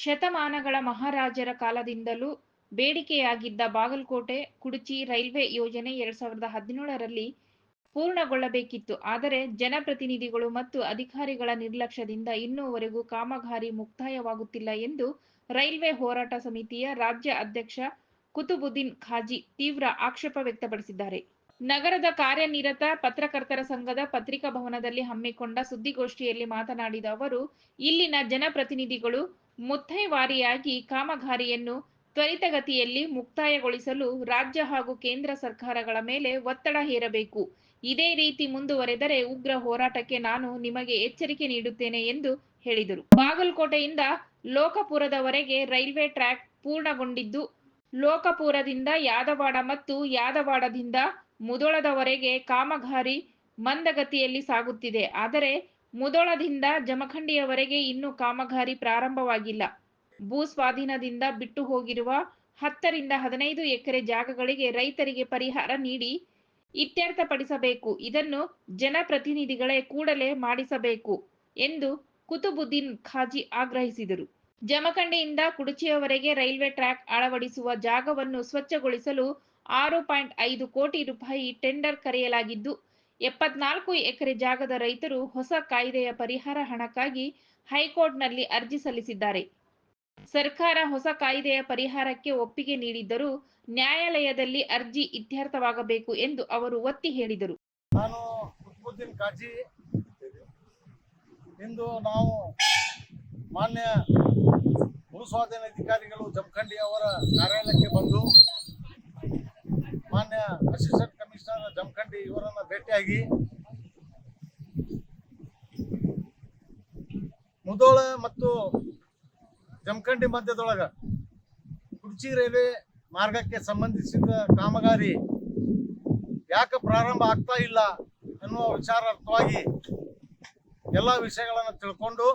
ಶತಮಾನಗಳ ಮಹಾರಾಜರ ಕಾಲದಿಂದಲೂ ಬೇಡಿಕೆಯಾಗಿದ್ದ ಬಾಗಲಕೋಟೆ ಕುಡಚಿ ರೈಲ್ವೆ ಯೋಜನೆ ಎರಡ್ ಸಾವಿರದ ಹದಿನೇಳರಲ್ಲಿ ಪೂರ್ಣಗೊಳ್ಳಬೇಕಿತ್ತು. ಆದರೆ ಜನಪ್ರತಿನಿಧಿಗಳು ಮತ್ತು ಅಧಿಕಾರಿಗಳ ನಿರ್ಲಕ್ಷ್ಯದಿಂದ ಇನ್ನೂವರೆಗೂ ಕಾಮಗಾರಿ ಮುಕ್ತಾಯವಾಗುತ್ತಿಲ್ಲ ಎಂದು ರೈಲ್ವೆ ಹೋರಾಟ ಸಮಿತಿಯ ರಾಜ್ಯ ಅಧ್ಯಕ್ಷ ಕುತುಬುದ್ದೀನ್ ಖಾಜಿ ತೀವ್ರ ಆಕ್ಷೇಪ ವ್ಯಕ್ತಪಡಿಸಿದ್ದಾರೆ. ನಗರದ ಕಾರ್ಯನಿರತ ಪತ್ರಕರ್ತರ ಸಂಘದ ಪತ್ರಿಕಾ ಭವನದಲ್ಲಿ ಹಮ್ಮಿಕೊಂಡ ಸುದ್ದಿಗೋಷ್ಠಿಯಲ್ಲಿ ಮಾತನಾಡಿದ ಅವರು, ಇಲ್ಲಿನ ಜನಪ್ರತಿನಿಧಿಗಳು ಮುತ್ತೈವಾರಿಯಾಗಿ ಕಾಮಗಾರಿಯನ್ನು ತ್ವರಿತಗತಿಯಲ್ಲಿ ಮುಕ್ತಾಯಗೊಳಿಸಲು ರಾಜ್ಯ ಹಾಗೂ ಕೇಂದ್ರ ಸರ್ಕಾರಗಳ ಮೇಲೆ ಒತ್ತಡ ಹೇರಬೇಕು. ಇದೇ ರೀತಿ ಮುಂದುವರೆದರೆ ಉಗ್ರ ಹೋರಾಟಕ್ಕೆ ನಾನು ನಿಮಗೆ ಎಚ್ಚರಿಕೆ ನೀಡುತ್ತೇನೆ ಎಂದು ಹೇಳಿದರು. ಬಾಗಲಕೋಟೆಯಿಂದ ಲೋಕಪುರದವರೆಗೆ ರೈಲ್ವೆ ಟ್ರ್ಯಾಕ್ ಪೂರ್ಣಗೊಂಡಿದ್ದು, ಲೋಕಪುರದಿಂದ ಯಾದವಾಡ ಮತ್ತು ಯಾದವಾಡದಿಂದ ಮುದೋಳದವರೆಗೆ ಕಾಮಗಾರಿ ಮಂದಗತಿಯಲ್ಲಿ ಸಾಗುತ್ತಿದೆ. ಆದರೆ ಮುದೋಳದಿಂದ ಜಮಖಂಡಿಯವರೆಗೆ ಇನ್ನೂ ಕಾಮಗಾರಿ ಪ್ರಾರಂಭವಾಗಿಲ್ಲ. ಭೂ ಸ್ವಾಧೀನದಿಂದ ಬಿಟ್ಟು ಹೋಗಿರುವ ಹತ್ತರಿಂದ ಹದಿನೈದು ಎಕರೆ ಜಾಗಗಳಿಗೆ ರೈತರಿಗೆ ಪರಿಹಾರ ನೀಡಿ ಇತ್ಯರ್ಥಪಡಿಸಬೇಕು. ಇದನ್ನು ಜನಪ್ರತಿನಿಧಿಗಳೇ ಕೂಡಲೇ ಮಾಡಿಸಬೇಕು ಎಂದು ಕುತುಬುದ್ದೀನ್ ಖಾಜಿ ಆಗ್ರಹಿಸಿದರು. ಜಮಖಂಡಿಯಿಂದ ಕುಡಚಿಯವರೆಗೆ ರೈಲ್ವೆ ಟ್ರ್ಯಾಕ್ ಅಳವಡಿಸುವ ಜಾಗವನ್ನು ಸ್ವಚ್ಛಗೊಳಿಸಲು ಆರು ಪಾಯಿಂಟ್ ಐದು ಕೋಟಿ ರೂಪಾಯಿ ಟೆಂಡರ್ ಕರೆಯಲಾಗಿದ್ದು ಎಪ್ಪತ್ನಾಲ್ಕು ಎಕರೆ ಜಾಗದ ರೈತರು ಹೊಸ ಕಾಯ್ದೆಯ ಪರಿಹಾರ ಹಣಕ್ಕಾಗಿ ಹೈಕೋರ್ಟ್ನಲ್ಲಿ ಅರ್ಜಿ ಸಲ್ಲಿಸಿದ್ದಾರೆ. ಸರ್ಕಾರ ಹೊಸ ಕಾಯ್ದೆಯ ಪರಿಹಾರಕ್ಕೆ ಒಪ್ಪಿಗೆ ನೀಡಿದ್ದರೂ ನ್ಯಾಯಾಲಯದಲ್ಲಿ ಅರ್ಜಿ ಇತ್ಯರ್ಥವಾಗಬೇಕು ಎಂದು ಅವರು ಒತ್ತಿ ಹೇಳಿದರು. ನಾನು ಕಾಜಿ. ಇಂದು ನಾವು ಮಾನ್ಯ ಭೂಸ್ವಾಧೀನ ಅಧಿಕಾರಿಗಳು ಜಮಖಂಡಿ ಅವರ ಕಾರ್ಯಾಲಯಕ್ಕೆ ಬಂದು ಮಾನ್ಯ ಅಸಿಸ್ಟೆಂಟ್ ಕಮಿಷನರ್ ಜಮಖಂಡಿ ಇವರನ್ನ ಭೇಟಿಯಾಗಿ ಮುದೋಳ ಮತ್ತು ಜಮಖಂಡಿ ಮಧ್ಯದೊಳಗ ಕುರ್ಚಿ ರೈಲ್ವೆ ಮಾರ್ಗಕ್ಕೆ ಸಂಬಂಧಿಸಿದ ಕಾಮಗಾರಿ ಯಾಕೆ ಪ್ರಾರಂಭ ಆಗ್ತಾ ಇಲ್ಲ ಅನ್ನುವ ವಿಚಾರಾರ್ಥವಾಗಿ ಎಲ್ಲ ವಿಷಯಗಳನ್ನು ತಿಳ್ಕೊಂಡು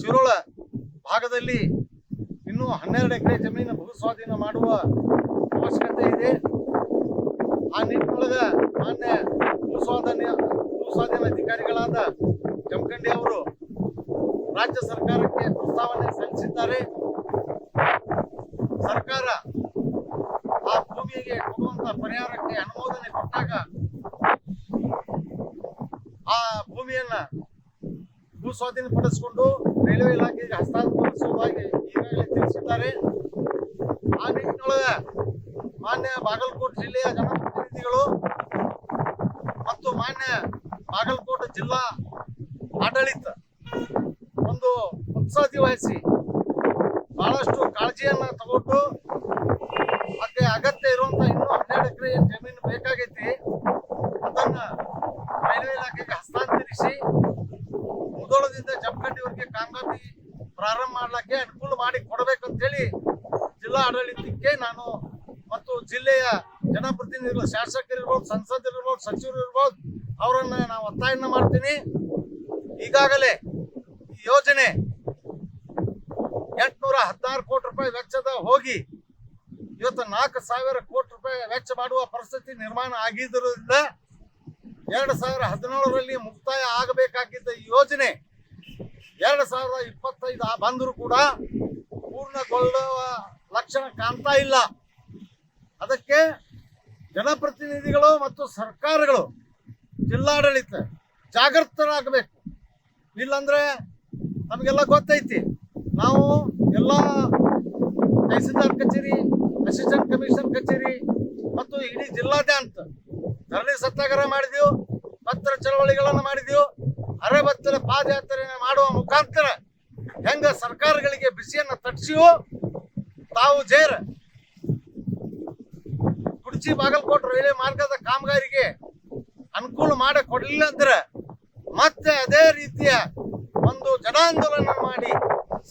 ಶಿರೋಳ ಭಾಗದಲ್ಲಿ ಇನ್ನೂ ಹನ್ನೆರಡು ಎಕರೆ ಜಮೀನು ಭೂಸ್ವಾಧೀನ ಮಾಡುವ ಅವಶ್ಯಕತೆ ಇದೆ. ಆ ನಿಟ್ಟಿನೊಳಗೆ ಮಾನ್ಯ ಭೂಸ್ವಾಧೀನ ಭೂಸ್ವಾಧೀನ ಅಧಿಕಾರಿಗಳಾದ ಜಮಖಂಡಿ ಅವರು ರಾಜ್ಯ ಸರ್ಕಾರಕ್ಕೆ ಪ್ರಸ್ತಾವನೆ ಸಲ್ಲಿಸಿದ್ದಾರೆ. ಸರ್ಕಾರ ಆ ಭೂಮಿಗೆ ಕೊಡುವಂತ ಪರಿಹಾರಕ್ಕೆ ಅನುಮೋದನೆ ಕೊಟ್ಟಾಗ ಆ ಭೂಮಿಯನ್ನ ಭೂಸ್ವಾಧೀನ ಪಡಿಸಿಕೊಂಡು ರೈಲ್ವೆ ಇಲಾಖೆಗೆ ಹಸ್ತಾಂತರಿಸುವುದಾಗಿ ಈಗಾಗಲೇ ತಿಳಿಸಿದ್ದಾರೆ. ಆ ನಿಟ್ಟಿನೊಳಗೆ ಮಾನ್ಯ ಬಾಗಲಕೋಟೆ ಜಿಲ್ಲೆಯ ಜನಪ್ರತಿನಿಧಿಗಳು ಮತ್ತು ಮಾನ್ಯ ಬಾಗಲಕೋಟೆ ಜಿಲ್ಲಾ ಆಡಳಿತ ಒಂದು ಉತ್ಸಾಹಿ ವಹಿಸಿ ಬಹಳಷ್ಟು ಕಾಳಜಿಯನ್ನು ತಗೊಂಡು ಅದಕ್ಕೆ ಅಗತ್ಯ ಇರುವಂತ ಇನ್ನೂ ಹನ್ನೆರಡು ಎಕರೆ ಜಮೀನು ಬೇಕಾಗೈತಿ. ಅದನ್ನ ರೈಲ್ವೆ ಇಲಾಖೆಗೆ ಹಸ್ತಾಂತರಿಸಿ ಮುದೋಳದಿಂದ ಜಮಖಂಡಿವರೆಗೆ ಕಾಮಗಾರಿ ಪ್ರಾರಂಭ ಮಾಡಲಿಕ್ಕೆ ಅನುಕೂಲ ಮಾಡಿ ಕೊಡಬೇಕಂತೇಳಿ ಜಿಲ್ಲಾ ಆಡಳಿತಕ್ಕೆ ನಾನು ಮತ್ತು ಜಿಲ್ಲೆಯ ಜನಪ್ರತಿನಿಧಿಗಳು, ಶಾಸಕರಿರ್ಬೋದು, ಸಂಸದರಿರ್ಬೋದು ಸಚಿವರು ಇರ್ಬೋದು ಅವರನ್ನ ನಾವು ಒತ್ತಾಯನ ಮಾಡ್ತೀನಿ. ಈಗಾಗಲೇ ಈ ಯೋಜನೆ ಎಂಟುನೂರ ಹದಿನಾರು ಕೋಟಿ ರೂಪಾಯಿ ವೆಚ್ಚದ ಹೋಗಿ ಇವತ್ತು ನಾಲ್ಕು ಸಾವಿರ ಕೋಟಿ ರೂಪಾಯಿ ವೆಚ್ಚ ಮಾಡುವ ಪರಿಸ್ಥಿತಿ ನಿರ್ಮಾಣ ಆಗಿದ್ದರಿಂದ ಎರಡು ಸಾವಿರ ಹದಿನೇಳರಲ್ಲಿ ಮುಕ್ತಾಯ ಆಗಬೇಕಾಗಿದ್ದ ಈ ಯೋಜನೆ ಎರಡು ಸಾವಿರದ ಇಪ್ಪತ್ತೈದು ಬಂದರೂ ಕೂಡ ಪೂರ್ಣಗೊಳ್ಳುವ ಲಕ್ಷಣ ಕಾಣ್ತಾ ಇಲ್ಲ. ಅದಕ್ಕೆ ಜನಪ್ರತಿನಿಧಿಗಳು ಮತ್ತು ಸರ್ಕಾರಗಳು ಜಿಲ್ಲಾಡಳಿತ ಜಾಗೃತರಾಗಬೇಕು. ಇಲ್ಲಂದ್ರೆ ನಮಗೆಲ್ಲ ಗೊತ್ತೈತಿ. ನಾವು ಎಲ್ಲ ತಹಸೀಲ್ದಾರ್ ಕಚೇರಿ, ಅಸಿಸ್ಟೆಂಟ್ ಕಮಿಷನರ್ ಕಚೇರಿ ಮತ್ತು ಇಡೀ ಜಿಲ್ಲಾದ್ಯಂತ ಧರಣಿ ಸತ್ಯಾಗ್ರಹ ಮಾಡಿದೆವು, ಪತ್ರ ಚಳವಳಿಗಳನ್ನು ಮಾಡಿದೆವು, ಅರೆಬತ್ತಲೆ ಪಾದಯಾತ್ರೆಯನ್ನು ಮಾಡುವ ಮುಖಾಂತರ ಹೆಂಗ ಸರ್ಕಾರಗಳಿಗೆ ಬಿಸಿಯನ್ನು ತಟ್ಟಿಸಿಯೋ ತಾವು ಜೇರ. ಕುಡ್ಚಿ ಬಾಗಲಕೋಟೆ ರೈಲ್ವೆ ಮಾರ್ಗದ ಕಾಮಗಾರಿಗೆ ಅನುಕೂಲ ಮಾಡಿ ಕೊಡಲಿಲ್ಲ ಅಂದ್ರೆ ಮತ್ತೆ ಅದೇ ರೀತಿಯ ಒಂದು ಜನಾಂದೋಲನ ಮಾಡಿ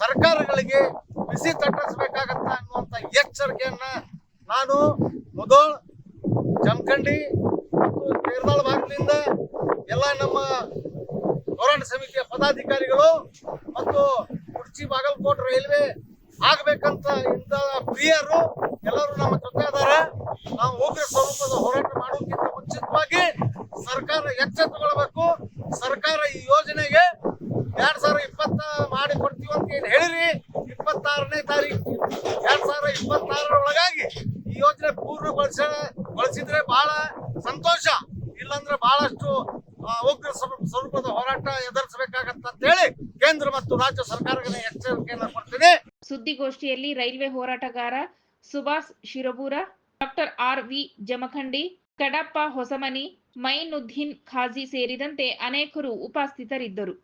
ಸರ್ಕಾರಗಳಿಗೆ ಬಿಸಿ ತಟ್ಟಿಸಬೇಕಾಗತ್ತ ಅನ್ನುವಂಥ ಎಚ್ಚರಿಕೆಯನ್ನ ನಾನು ಮುದೋಳ್, ಜಮಖಂಡಿ ಮತ್ತು ಕೇರಳ ಭಾಗದಿಂದ ಎಲ್ಲ ನಮ್ಮ ಹೋರಾಟ ಸಮಿತಿಯ ಪದಾಧಿಕಾರಿಗಳು ಮತ್ತು ಕುರ್ಚಿ ಬಾಗಲಕೋಟೆ ರೈಲ್ವೆ ಆಗಬೇಕಂತ ಇಂಥ ಪ್ರಿಯರು ಎಲ್ಲರೂ ನಮ್ಮ ಜೊತೆ ಅದಾರ ನಾವು ಉಗ್ರ ಸ್ವರೂಪದ ಹೋರಾಟ ಮಾಡೋಕ್ಕಿಂತ ಮುಂಚಿತವಾಗಿ ಸರ್ಕಾರ ಎಚ್ಚೆತ್ತುಕೊಳ್ಬೇಕು ಸರ್ಕಾರ ಈ ಯೋಜನೆಗೆ ಎರಡ್ ಸಾವಿರದ ಇಪ್ಪತ್ತ ಮಾಡಿ ಕೊಡ್ತೀವಿ ಅಂತ ಏನ್ ಹೇಳಿರಿ? ಇಪ್ಪತ್ತಾರನೇ ತಾರೀಕು ಎರಡ್ ಸಾವಿರದ ಇಪ್ಪತ್ತಾರರೊಳಗಾಗಿ ಈ ಯೋಜನೆ ಪೂರ್ಣಗೊಳಿಸ ಬಳಸಿದ್ರೆ ಬಹಳ ಸಂತೋಷ. ಇಲ್ಲಾಂದ್ರೆ ಬಹಳಷ್ಟು ಉಗ್ರ ಸ್ವರೂ- ಸ್ವರೂಪದ ಹೋರಾಟ ಎದುರಿಸಬೇಕಾಗತ್ತ ಅಂತೇಳಿ ಕೇಂದ್ರ ಮತ್ತು ರಾಜ್ಯ ಸರ್ಕಾರಗಳ ಎಚ್ಚರಿಕೆಯನ್ನು ಕೊಡ್ತೀನಿ. ಸುದ್ದಿಗೋಷ್ಠಿಯಲ್ಲಿ ರೈಲ್ವೆ ಹೋರಾಟಗಾರ Subhash Shirabura doctor R V Jamakhandi Kadappa Hosamani Mainuddin Khaji ಸೇರಿದಂತೆ ಅನೇಕರು ಉಪಸ್ಥಿತರಿದ್ದರು.